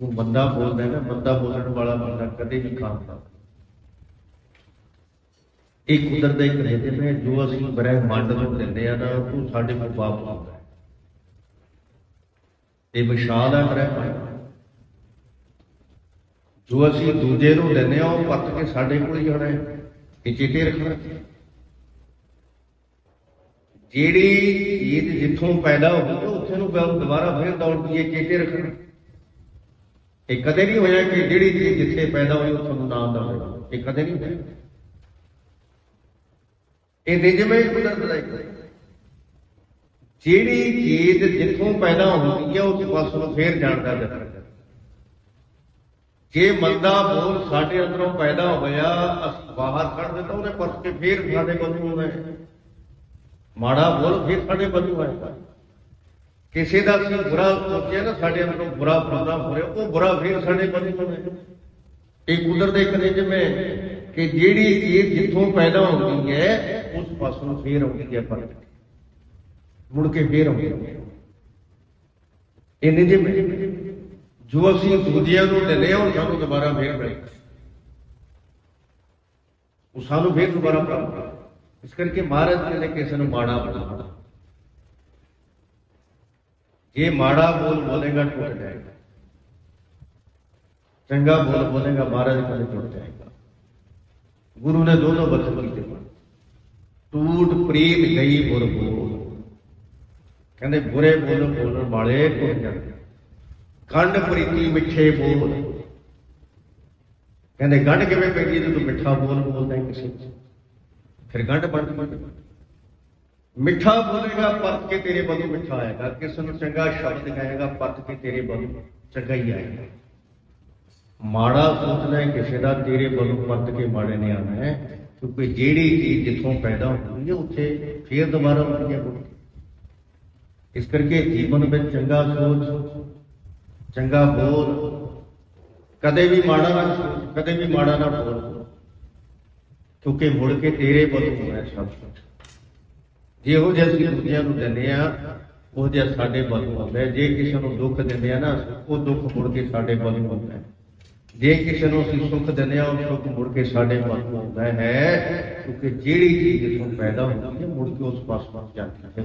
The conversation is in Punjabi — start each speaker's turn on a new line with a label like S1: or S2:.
S1: ਉਹ ਬੰਦਾ ਬੋਲਦਾ ਹੈ ਨਾ ਬੰਦਾ ਬੋਲਣ ਵਾਲਾ ਬੰਦਾ ਕਦੇ ਵੀ ਖਾਂਦਾ ਇਹ ਕੁਦਰਤ ਦਾ ਇੱਕ ਨਿਯਮ ਹੈ ਜੋ ਅਸੀਂ ਬ੍ਰਹਿਮੰਡ ਨੂੰ ਦਿੰਦੇ ਆ ਨਾ ਉਹ ਸਾਡੇ ਕੋਲ ਵਾਪਸ ਆਉਂਦਾ ਹੈ ਇਹ ਵਿਸ਼ਾਲ ਹੈ ਬ੍ਰਹਿਮੰਡ ਜੋ ਅਸੀਂ ਦੂਜੇ ਨੂੰ ਦਿੰਦੇ ਆ, ਉਹ ਪੱਤ ਕੇ ਸਾਡੇ ਕੋਲ ਹੀ ਜਾਣਾ ਹੈ। ਇਹ ਚੇਤੇ ਰੱਖਣਾ। ਜਿਹੜੀ ਚੀਜ਼ ਜਿੱਥੋਂ ਪੈਦਾ ਹੋਈ ਉੱਥੇ ਨੂੰ ਫਿਰ ਦੁਬਾਰਾ ਫਿਰ ਦੌੜ ਕੇ ਚੇਤੇ ਰੱਖਣਾ। ਇਹ ਕਦੇ ਨਹੀਂ ਹੋਇਆ ਕਿ ਜਿਹੜੀ ਚੀਜ਼ ਜਿੱਥੇ ਪੈਦਾ ਹੋਈ ਉੱਥੋਂ ਨੂੰ ਨਾ ਦੌੜੇ ਇਹ ਕਦੇ ਨਹੀਂ ਹੋਇਆ। ਇਹ ਨਿਯਮ ਹੈ ਕੁਦਰਤ ਦਾ ਇੱਕ ਜਿਹੜੀ ਚੀਜ਼ ਜਿੱਥੋਂ ਪੈਦਾ ਹੁੰਦੀ ਹੈ ਉਸ ਪਾਸੇ ਨੂੰ ਫੇਰ ਜਾਣਦਾ ਜਾਂਦਾ ਜੇ ਮੰਦਾ ਬੋਲ ਸਾਡੇ ਅੰਦਰੋਂ ਪੈਦਾ ਹੋਇਆ, ਅਸੀਂ ਬਾਹਰ ਕੱਢ ਦਿੱਤਾ ਉਹਨੇ ਪਰਤ ਕੇ ਫੇਰ ਸਾਡੇ ਕੋਲ ਆਉਂਦਾ। ਮਾੜਾ ਬੋਲ ਫਿਰ ਸਾਡੇ ਬੰਦੂ ਆਏਗਾ ਕਿਸੇ ਦਾ ਅਸੀਂ ਬੁਰਾ ਸੋਚਿਆ ਨਾ, ਸਾਡੇ ਅੰਦਰੋਂ ਬੁਰਾ ਪ੍ਰੋਗਰਾਮ ਹੋ ਰਿਹਾ ਉਹ ਬੁਰਾ ਫੇਰ ਸਾਡੇ ਬੰਦੂ ਆਏਗਾ ਇਹ ਕੁਦਰਤ ਦੇ ਇੱਕ ਨਿਯਮ ਹੈ ਕਿ ਜਿਹੜੀ ਚੀਜ਼ ਜਿੱਥੋਂ ਪੈਦਾ ਹੁੰਦੀ ਹੈ, ਉਸ ਪਾਸੋਂ ਨੂੰ ਫੇਰ ਆਉਂਦੀ ਹੈ ਪਰ ਮੁੜ ਕੇ ਫੇਰ ਆਉਂਦੀ ਹੈ। ਇਹ ਨਿਯਮ ਜੋ ਅਸੀਂ ਦੂਜਿਆਂ ਨੂੰ ਲੈ ਲਿਆ, ਉਹ ਸਾਨੂੰ ਦੁਬਾਰਾ ਫੇਰ ਮਿਲੇਗਾ ਉਹ ਸਾਨੂੰ ਫੇਰ ਦੁਬਾਰਾ ਪ੍ਰਾਪਤ ਇਸ ਕਰਕੇ ਮਹਾਰਾਜ ਨੇ ਕਿਸੇ ਨੂੰ ਮਾੜਾ ਬਣਾਉਣਾ ਜੇ ਮਾੜਾ ਬੋਲ ਬੋਲੇਗਾ, ਟੁੱਟ ਜਾਏਗਾ। ਚੰਗਾ ਬੋਲ ਬੋਲੇਗਾ, ਮਹਾਰਾਜ ਕਹਿੰਦੇ ਟੁੱਟ ਜਾਏਗਾ। ਗੁਰੂ ਨੇ ਦੋਨੋਂ ਬਚਨ ਕੀਤੇ ਹਨ ਟੂਟ ਪ੍ਰੀਤ ਗਈ ਬੁਰ ਬੋਲ। ਕਹਿੰਦੇ, ਬੁਰੇ ਬੋਲ ਬੋਲਣ ਵਾਲੇ ਟੁੱਟ ਜਾਂਦੇ ਕੰਡ ਪ੍ਰੀਤੀ, ਮਿੱਠੇ ਬੋਲ। ਕਹਿੰਦੇ, ਗੰਢ ਕਿਵੇਂ ਪੈਂਦੀ ਹੈ ਜਦੋਂ ਮਿੱਠਾ ਬੋਲ ਬੋਲਦਾ ਕਿਸੇ ਨੂੰ ਫਿਰ ਗੰਢ ਬਣ ਬਣ ਮਿੱਠਾ ਬੋਲੇਗਾ ਪਰਤ ਕੇ ਤੇਰੇ ਬਦੂ ਮਿੱਠਾ ਆਏਗਾ ਕਿਸ ਨੂੰ ਚੰਗਾ ਸ਼ਬਦ ਕਹੇਗਾ ਪਰਤ ਕੇ ਤੇਰੇ ਬਦੂ ਚੰਗਾ ਹੀ ਆਏਗਾ ਮਾੜਾ ਸੋਚਣਾ ਹੈ ਕਿਸੇ ਦਾ ਤੇਰੇ ਬਦੂ ਪਰਤ ਕੇ ਮਾੜੇ ਨੇ ਆਣਾ ਹੈ ਕਿਉਂਕਿ ਜਿਹੜੀ ਚੀਜ਼ ਜਿੱਥੋਂ ਪੈਦਾ ਹੁੰਦੀ ਹੈ ਉੱਥੇ ਫੇਰ ਦੁਬਾਰਾ ਹੁੰਦੀ ਹੈ ਇਸ ਕਰਕੇ ਜੀਵਨ ਵਿੱਚ ਚੰਗਾ ਸੋਚ ਚੰਗਾ ਬੋਲ ਕਦੇ ਵੀ ਮਾੜਾ ਨਾ ਸੋਚ ਕਦੇ ਵੀ ਮਾੜਾ ਨਾ ਬੋਲ ਕਿਉਂਕਿ ਮੁੜ ਕੇ ਤੇਰੇ ਬਦੂ ਹੋਣਾ ਸਭ ਕੁਝ ਜਿਹੋ ਉਹ ਜਿਹਾ ਅਸੀਂ ਦੂਜਿਆਂ ਨੂੰ ਦਿੰਦੇ ਆ, ਉਹ ਜਿਹਾ ਸਾਡੇ ਵੱਲ ਹੁੰਦਾ ਹੈ। ਜੇ ਕਿਸੇ ਨੂੰ ਦੁੱਖ ਦਿੰਦੇ ਆ ਨਾ, ਉਹ ਦੁੱਖ ਮੁੜ ਕੇ ਸਾਡੇ ਵੱਲ ਹੁੰਦਾ ਹੈ। ਜੇ ਕਿਸੇ ਨੂੰ ਅਸੀਂ ਸੁੱਖ ਦਿੰਦੇ ਆ, ਉਹ ਸੁੱਖ ਮੁੜ ਕੇ ਸਾਡੇ ਬਦੂ ਹੁੰਦਾ ਹੈ। ਕਿਉਂਕਿ ਜਿਹੜੀ ਚੀਜ਼ ਜਿੱਥੋਂ ਪੈਦਾ ਹੁੰਦੀ ਹੈ, ਮੁੜ ਕੇ ਉਸ ਪਾਸ ਪਾਸ ਜਾਂਦੀ ਹੈ।